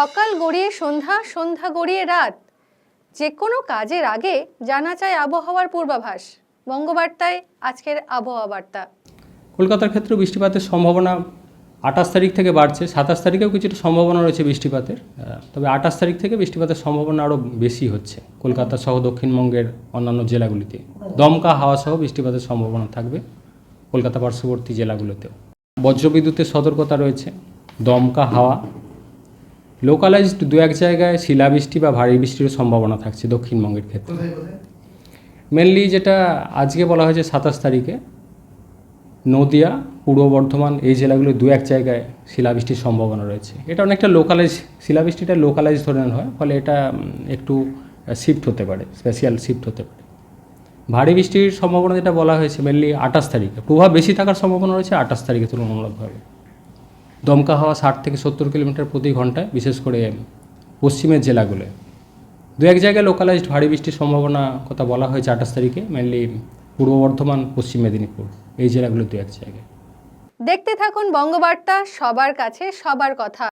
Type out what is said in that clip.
সকাল গড়িয়ে সন্ধ্যা সন্ধ্যা গড়িয়ে রাত। যে কোনো কাজের আগে জানা চায় আবহাওয়ার পূর্বাভাস। বঙ্গবার্তায় আজকের আবহাওয়া বার্তা। কলকাতার ক্ষেত্রে বৃষ্টিপাতের সম্ভাবনা আঠাশ তারিখ থেকে বাড়ছে। সাতাশ তারিখেও কিছুটা সম্ভাবনা রয়েছে বৃষ্টিপাতের। তবে আঠাশ তারিখ থেকে বৃষ্টিপাতের সম্ভাবনা আরও বেশি হচ্ছে কলকাতা সহ দক্ষিণবঙ্গের অন্যান্য জেলাগুলিতে। দমকা হাওয়া সহ বৃষ্টিপাতের সম্ভাবনা থাকবে কলকাতা পার্শ্ববর্তী জেলাগুলোতেও। বজ্রবিদ্যুতের সতর্কতা রয়েছে। দমকা, হাওয়া লোকালাইজড দু এক জায়গায় শিলাবৃষ্টি বা ভারী বৃষ্টির সম্ভাবনা থাকছে দক্ষিণবঙ্গের ক্ষেত্রে। মেনলি যেটা আজকে বলা হয়েছে সাতাশ তারিখে নদিয়া পূর্ব বর্ধমান এই জেলাগুলো দু এক জায়গায় শিলাবৃষ্টির সম্ভাবনা রয়েছে। এটা অনেকটা লোকালাইজ শিলাবৃষ্টিটা লোকালাইজ ধরনের হয় ফলে এটা একটু শিফট হতে পারে স্পেশাল শিফট হতে পারে। ভারী বৃষ্টির সম্ভাবনা যেটা বলা হয়েছে মেনলি আঠাশ তারিখে প্রভাব বেশি থাকার সম্ভাবনা রয়েছে আঠাশ তারিখে তুলনামূলকভাবে। দমকা হাওয়া ষাট থেকে সত্তর কিলোমিটার প্রতি ঘন্টায়, বিশেষ করে পশ্চিমের জেলাগুলো। দু এক জায়গায় লোকালাইজড ভারী বৃষ্টির সম্ভাবনা কথা বলা হয়েছে আঠাশ তারিখে মেনলি পূর্ব বর্ধমান, পশ্চিম মেদিনীপুর, এই জেলাগুলো দু এক জায়গায়। দেখতে থাকুন বঙ্গবার্তা, সবার কাছে সবার কথা।